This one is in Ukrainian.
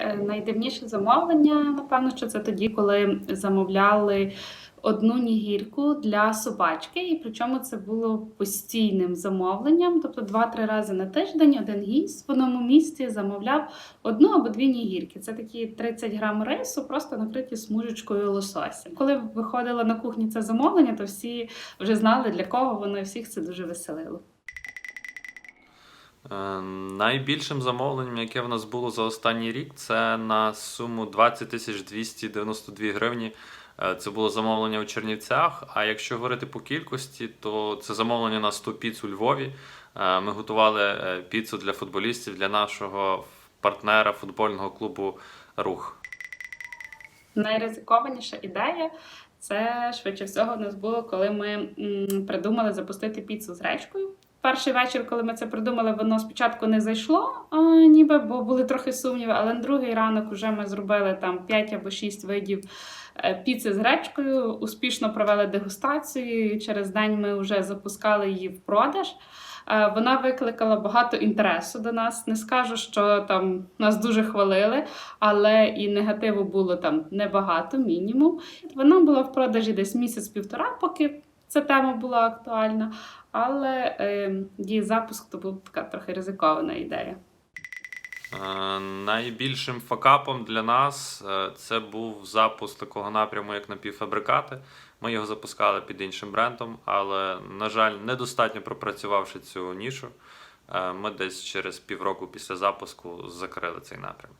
Е, Найдивніше замовлення, напевно, що це тоді, коли замовляли одну нігірку для собачки, і причому це було постійним замовленням, тобто два-три рази на тиждень один гість в одному місці замовляв одну або дві нігірки. Це такі 30 грам рису, просто накриті смужечкою лосося. Коли виходило на кухні це замовлення, то всі вже знали для кого воно і всіх це дуже веселило. Е, Найбільшим замовленням, яке в нас було за останній рік, це на суму 20 292 гривні. Е, Це було замовлення у Чернівцях. А якщо говорити по кількості, то це замовлення на 100 піц у Львові. Е, Ми готували піцу для футболістів для нашого партнера футбольного клубу Рух. Найризикованіша ідея це швидше всього у нас було, коли ми придумали запустити піцу з гречкою. Перший вечір, коли ми це придумали, воно спочатку не зайшло, а, ніби, бо були трохи сумніви, але на другий ранок вже ми зробили там 5 або 6 видів е, піци з гречкою, успішно провели дегустацію. Через день ми вже запускали її в продаж. Е, Вона викликала багато інтересу до нас. Не скажу, що там нас дуже хвалили, але і негативу було там небагато, мінімум. Вона була в продажі десь місяць-півтора, поки ця тема була актуальна. Але її запуск то була така трохи ризикована ідея. Е, Найбільшим факапом для нас е, це був запуск такого напряму, як напівфабрикати. Ми його запускали під іншим брендом, але, на жаль, недостатньо пропрацювавши цю нішу, е, ми десь через півроку після запуску закрили цей напрям.